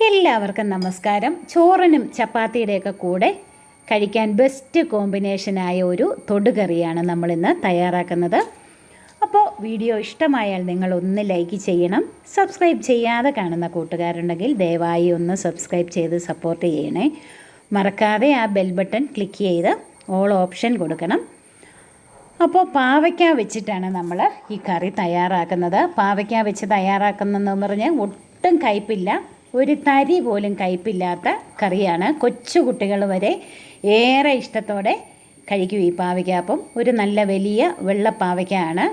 എല്ലാവർക്കും നമസ്കാരം. ചോറിനും ചപ്പാത്തിയുടെയൊക്കെ കൂടെ കഴിക്കാൻ ബെസ്റ്റ് കോമ്പിനേഷനായ ഒരു തൊടുകറിയാണ് നമ്മളിന്ന് തയ്യാറാക്കുന്നത്. അപ്പോൾ വീഡിയോ ഇഷ്ടമായാൽ നിങ്ങൾ ഒന്ന് ലൈക്ക് ചെയ്യണം. സബ്സ്ക്രൈബ് ചെയ്യാതെ കാണുന്ന കൂട്ടുകാരുണ്ടെങ്കിൽ ദയവായി ഒന്ന് സബ്സ്ക്രൈബ് ചെയ്ത് സപ്പോർട്ട് ചെയ്യണേ. മറക്കാതെ ആ ബെൽ ബട്ടൺ ക്ലിക്ക് ചെയ്ത് ഓൾ ഓപ്ഷൻ കൊടുക്കണം. അപ്പോൾ പാവയ്ക്ക വെച്ചിട്ടാണ് നമ്മൾ ഈ കറി തയ്യാറാക്കുന്നത്. പാവയ്ക്ക വെച്ച് തയ്യാറാക്കുന്നതെന്ന് പറഞ്ഞാൽ ഒട്ടും കയ്പില്ല. ഒരു തരി പോലും കയ്പില്ലാത്ത കറിയാണ് കൊച്ചു കുട്ടികൾ വരെ ഏറെ ഇഷ്ടത്തോടെ കഴിക്കും ഈ പാവയ്ക്ക അപ്പം ഒരു നല്ല വലിയ വെള്ള പാവയ്ക്കയാണ്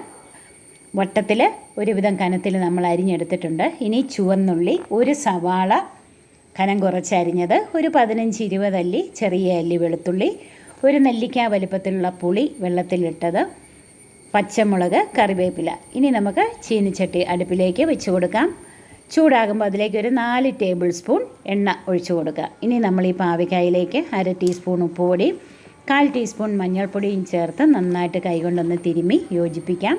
വട്ടത്തിൽ ഒരുവിധം കനത്തിൽ നമ്മൾ അരിഞ്ഞെടുത്തിട്ടുണ്ട്. ഇനി ചുവന്നുള്ളി ഒരു സവാള കനം കുറച്ചരിഞ്ഞത് ഒരു പതിനഞ്ച് ഇരുപത് അല്ലി ചെറിയ അല്ലി വെളുത്തുള്ളി ഒരു നെല്ലിക്ക വലിപ്പത്തിലുള്ള പുളി വെള്ളത്തിലിട്ടത് പച്ചമുളക് കറിവേപ്പില. ഇനി നമുക്ക് ചീനിച്ചട്ടി അടുപ്പിലേക്ക് വെച്ച് കൊടുക്കാം. ചൂടാകുമ്പോൾ അതിലേക്ക് ഒരു നാല് ടേബിൾ സ്പൂൺ എണ്ണ ഒഴിച്ചു കൊടുക്കുക. ഇനി നമ്മൾ ഈ പാവയ്ക്കായിലേക്ക് അര ടീസ്പൂൺ ഉപ്പുപൊടി കാൽ ടീസ്പൂൺ മഞ്ഞൾപ്പൊടിയും ചേർത്ത് നന്നായിട്ട് കൈകൊണ്ടൊന്ന് തിരുമ്മി യോജിപ്പിക്കാം.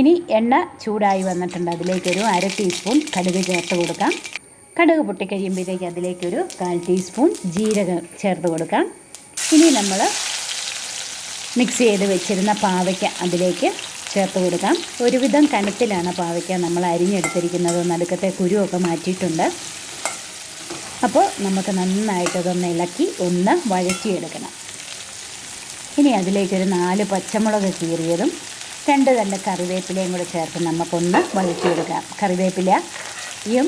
ഇനി എണ്ണ ചൂടായി വന്നിട്ടുണ്ട്. അതിലേക്കൊരു അര ടീസ്പൂൺ കടുക് ചേർത്ത് കൊടുക്കാം. കടുക് പൊട്ടിക്കഴിയുമ്പോഴത്തേക്ക് അതിലേക്കൊരു കാൽ ടീസ്പൂൺ ജീരകം ചേർത്ത് കൊടുക്കാം. ഇനി നമ്മൾ മിക്സ് ചെയ്ത് വെച്ചിരുന്ന പാവയ്ക്ക അതിലേക്ക് ചേർത്ത് കൊടുക്കാം. ഒരുവിധം കനത്തിലാണ് പാവയ്ക്ക നമ്മൾ അരിഞ്ഞെടുത്തിരിക്കുന്നത്. നടുക്കത്തെ കുരുവൊക്കെ മാറ്റിയിട്ടുണ്ട്. അപ്പോൾ നമുക്ക് നന്നായിട്ടതൊന്ന് ഇളക്കി ഒന്ന് വഴറ്റിയെടുക്കണം. ഇനി അതിലേക്കൊരു നാല് പച്ചമുളക് കീറിയതും രണ്ട് തന്നെ കറിവേപ്പിലയും കൂടെ ചേർത്ത് നമുക്കൊന്ന് വഴറ്റിയെടുക്കാം. കറിവേപ്പിലയും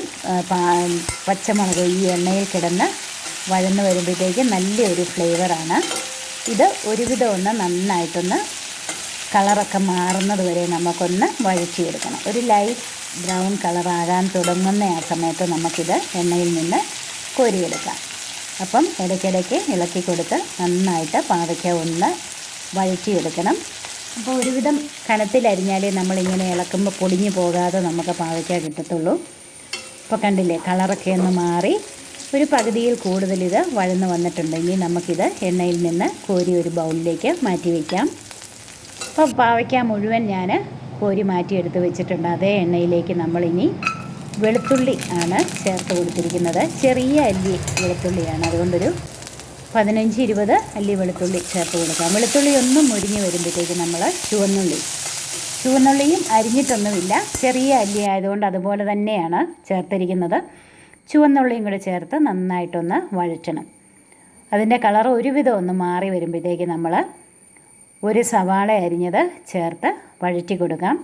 പച്ചമുളക് ഈ എണ്ണയിൽ കിടന്ന് വഴന്ന് വരുമ്പോഴത്തേക്ക് നല്ലൊരു ഫ്ലേവറാണ്. ഇത് ഒരുവിധം ഒന്ന് നന്നായിട്ടൊന്ന് കളറൊക്കെ മാറുന്നത് വരെ നമുക്കൊന്ന് വഴറ്റിയെടുക്കണം. ഒരു ലൈറ്റ് ബ്രൗൺ കളറാകാൻ തുടങ്ങുന്ന ആ സമയത്ത് നമുക്കിത് എണ്ണയിൽ നിന്ന് കോരിയെടുക്കാം. അപ്പം ഇടയ്ക്കിടയ്ക്ക് ഇളക്കി കൊടുത്ത് നന്നായിട്ട് പാവയ്ക്ക ഒന്ന് വഴറ്റിയെടുക്കണം. അപ്പോൾ ഒരുവിധം കനത്തിലരിഞ്ഞാലേ നമ്മളിങ്ങനെ ഇളക്കുമ്പോൾ പൊടിഞ്ഞു പോകാതെ നമുക്ക് പാവയ്ക്ക കിട്ടത്തുള്ളൂ. ഇപ്പോൾ കണ്ടില്ലേ കളറൊക്കെ ഒന്ന് മാറി. ഒരു പകുതിയിൽ കൂടുതൽ ഇത് വഴന്ന് വന്നിട്ടുണ്ടെങ്കിൽ നമുക്കിത് എണ്ണയിൽ നിന്ന് കോരി ഒരു ബൗളിലേക്ക് മാറ്റി വയ്ക്കാം അപ്പോൾ പാവയ്ക്ക മുഴുവൻ ഞാൻ കോരി മാറ്റി എടുത്ത് വെച്ചിട്ടുണ്ട്. അതേ എണ്ണയിലേക്ക് നമ്മളിനി വെളുത്തുള്ളി ആണ് ചേർത്ത് കൊടുത്തിരിക്കുന്നത്. ചെറിയ അല്ലി വെളുത്തുള്ളിയാണ്. അതുകൊണ്ടൊരു പതിനഞ്ച് ഇരുപത് അല്ലി വെളുത്തുള്ളി ചേർത്ത് കൊടുക്കാം. വെളുത്തുള്ളി ഒന്നും മുരിഞ്ഞ് വരുമ്പോഴത്തേക്ക് നമ്മൾ ചുവന്നുള്ളി ചുവന്നുള്ളിയും അരിഞ്ഞിട്ടൊന്നുമില്ല. ചെറിയ അല്ലി ആയതുകൊണ്ട് അതുപോലെ തന്നെയാണ് ചേർത്തിരിക്കുന്നത്. ചുവന്നുള്ളിയും കൂടെ ചേർത്ത് നന്നായിട്ടൊന്ന് വഴറ്റണം. അതിന്റെ കളർ ഒരുവിധം ഒന്ന് മാറി വരുമ്പോഴത്തേക്ക് നമ്മൾ ഒരു സവാള അരിഞ്ഞത് ചേർത്ത് വഴറ്റി കൊടുക്കാം.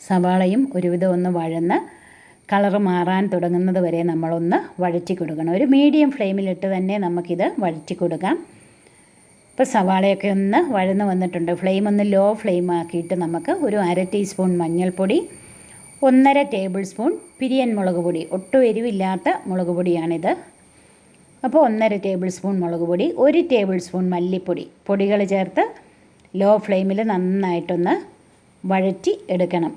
സവാളയും ഒരുവിധം ഒന്ന് വഴന്ന് കളറ് മാറാൻ തുടങ്ങുന്നത് വരെ നമ്മളൊന്ന് വഴറ്റി കൊടുക്കണം. ഒരു മീഡിയം ഫ്ലെയിമിലിട്ട് തന്നെ നമുക്കിത് വഴറ്റി കൊടുക്കാം. ഇപ്പോൾ സവാളയൊക്കെ ഒന്ന് വഴന്ന് വന്നിട്ടുണ്ട്. ഫ്ലെയിം ഒന്ന് ലോ ഫ്ലെയിം ആക്കിയിട്ട് നമുക്ക് ഒരു അര ടീസ്പൂൺ മഞ്ഞൾപ്പൊടി ഒന്നര ടേബിൾ സ്പൂൺ പിരിയൻ മുളക് പൊടി. ഒട്ടും എരിവില്ലാത്ത മുളക് പൊടിയാണിത്. അപ്പോൾ ഒന്നര ടേബിൾ സ്പൂൺ മുളക് പൊടി ഒരു ടേബിൾ സ്പൂൺ മല്ലിപ്പൊടി. പൊടികൾ ചേർത്ത് ലോ ഫ്ലെയിമിൽ നന്നായിട്ടൊന്ന് വഴറ്റി എടുക്കണം.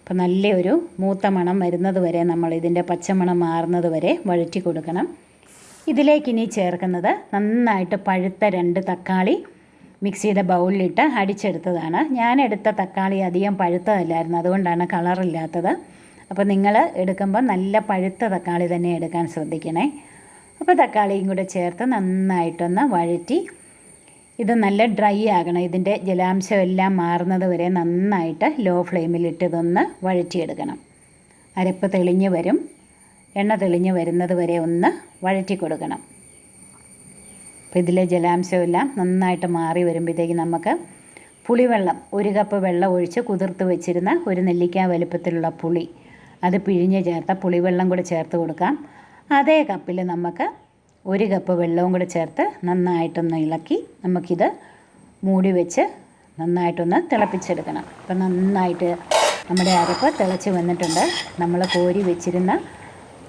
അപ്പോൾ നല്ലൊരു മൂത്ത മണം വരുന്നത് വരെ നമ്മൾ ഇതിന്റെ പച്ചമണം മാറുന്നത് വരെ വഴറ്റി കൊടുക്കണം. ഇതിലേക്കിനി ചേർക്കുന്നത് നന്നായിട്ട് പഴുത്ത രണ്ട് തക്കാളി മിക്സിയുടെ ബൗളിലിട്ട് അടിച്ചെടുത്തതാണ്. ഞാൻ എടുത്ത തക്കാളി അധികം പഴുത്തതല്ലായിരുന്നു അതുകൊണ്ടാണ് കളറില്ലാത്തത്. അപ്പോൾ നിങ്ങൾ എടുക്കുമ്പോൾ നല്ല പഴുത്ത തക്കാളി തന്നെ എടുക്കാൻ ശ്രദ്ധിക്കണേ. അപ്പോൾ തക്കാളിയും കൂടെ ചേർത്ത് നന്നായിട്ടൊന്ന് വഴറ്റി. ഇത് നല്ല ഡ്രൈ ആകണം. ഇതിന്റെ ജലാംശം എല്ലാം മാറുന്നത് വരെ നന്നായിട്ട് ലോ ഫ്ലെയിമിലിട്ട് ഇതൊന്ന് വഴറ്റിയെടുക്കണം. അരപ്പ് തെളിഞ്ഞ് വരും. എണ്ണ തെളിഞ്ഞ് വരുന്നത് വരെ ഒന്ന് വഴറ്റി കൊടുക്കണം. അപ്പോൾ ഇതിലെ ജലാംശം എല്ലാം നന്നായിട്ട് മാറി വരുമ്പോഴത്തേക്ക് നമുക്ക് പുളിവെള്ളം ഒരു കപ്പ് വെള്ളം ഒഴിച്ച് കുതിർത്ത് വെച്ചിരുന്ന ഒരു നെല്ലിക്ക വലുപ്പത്തിലുള്ള പുളി. അത് പിഴിഞ്ഞ് ചേർത്ത പുളിവെള്ളം കൂടെ ചേർത്ത് കൊടുക്കാം. അതേ കപ്പിൽ നമുക്ക് ഒരു കപ്പ് വെള്ളവും കൂടി ചേർത്ത് നന്നായിട്ടൊന്ന് ഇളക്കി നമുക്കിത് മൂടി വെച്ച് നന്നായിട്ടൊന്ന് തിളപ്പിച്ചെടുക്കണം. അപ്പം നന്നായിട്ട് നമ്മുടെ അരപ്പ് തിളച്ച് വന്നിട്ടുണ്ട്. നമ്മൾ കോരി വെച്ചിരുന്ന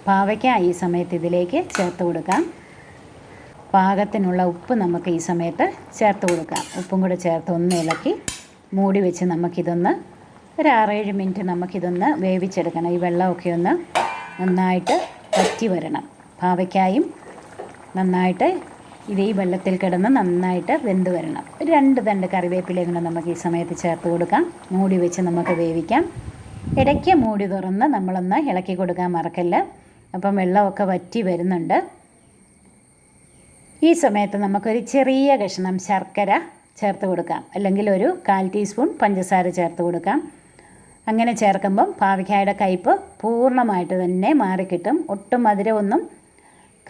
പാവയ്ക്ക ഈ സമയത്ത് ഇതിലേക്ക് ചേർത്ത് കൊടുക്കാം. പാകത്തിനുള്ള ഉപ്പ് നമുക്ക് ഈ സമയത്ത് ചേർത്ത് കൊടുക്കാം. ഉപ്പും കൂടെ ചേർത്ത് ഒന്ന് ഇളക്കി മൂടി വെച്ച് നമുക്കിതൊന്ന് ഒരു ആറേഴ് മിനിറ്റ് നമുക്കിതൊന്ന് വേവിച്ചെടുക്കണം. ഈ വെള്ളമൊക്കെ ഒന്ന് നന്നായിട്ട് വറ്റി വരണം പാവയ്ക്കായും നന്നായിട്ട് ഇത് ഈ വെള്ളത്തിൽ കിടന്ന് നന്നായിട്ട് വെന്ത് വരണം. ഒരു രണ്ട് തണ്ട് കറിവേപ്പിലയും കൂടെ നമുക്ക് ഈ സമയത്ത് ചേർത്ത് കൊടുക്കാം. മൂടി വെച്ച് നമുക്ക് വേവിക്കാം. ഇടയ്ക്ക് മൂടി തുറന്ന് നമ്മളൊന്ന് ഇളക്കി കൊടുക്കാൻ മറക്കല്ല. അപ്പം വെള്ളമൊക്കെ വറ്റി വരുന്നുണ്ട്. ഈ സമയത്ത് നമുക്കൊരു ചെറിയ കഷ്ണം ശർക്കര ചേർത്ത് കൊടുക്കാം. അല്ലെങ്കിൽ ഒരു കാൽ ടീസ്പൂൺ പഞ്ചസാര ചേർത്ത് കൊടുക്കാം. അങ്ങനെ ചേർക്കുമ്പം പാവയ്ക്കായുടെ കയ്പ്പ് പൂർണമായിട്ട് തന്നെ മാറിക്കിട്ടും. ഒട്ടും മധുരമൊന്നും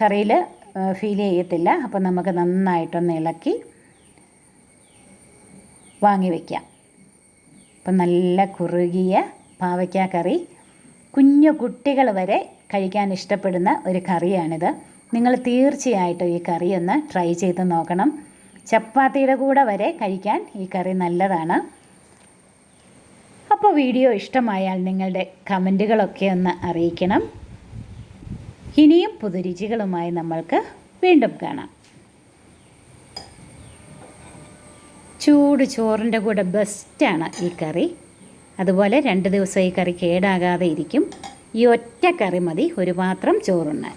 കറിയിൽ ഫീൽ ചെയ്യത്തില്ല. അപ്പം നമുക്ക് നന്നായിട്ടൊന്ന് ഇളക്കി വാങ്ങി വയ്ക്കാം അപ്പം നല്ല കുറുകിയ പാവയ്ക്ക കറി. കുഞ്ഞു കുട്ടികൾ വരെ കഴിക്കാൻ ഇഷ്ടപ്പെടുന്ന ഒരു കറിയാണിത്. നിങ്ങൾ തീർച്ചയായിട്ടും ഈ കറി ഒന്ന് ട്രൈ ചെയ്ത് നോക്കണം. ചപ്പാത്തിയുടെ കൂടെ വരെ കഴിക്കാൻ ഈ കറി നല്ലതാണ്. അപ്പോൾ വീഡിയോ ഇഷ്ടമായാൽ നിങ്ങളുടെ കമന്റുകളൊക്കെ ഒന്ന് അറിയിക്കണം. ഇനിയും പുതുരുചികളുമായി നമ്മൾക്ക് വീണ്ടും കാണാം. ചൂട് ചോറിന്റെ കൂടെ ബെസ്റ്റാണ് ഈ കറി. അതുപോലെ രണ്ട് ദിവസം ഈ കറി കേടാകാതെ ഇരിക്കും. ഈ ഒറ്റ കറി മതി ഒരു പാത്രം ചോറുണ്ണാൻ.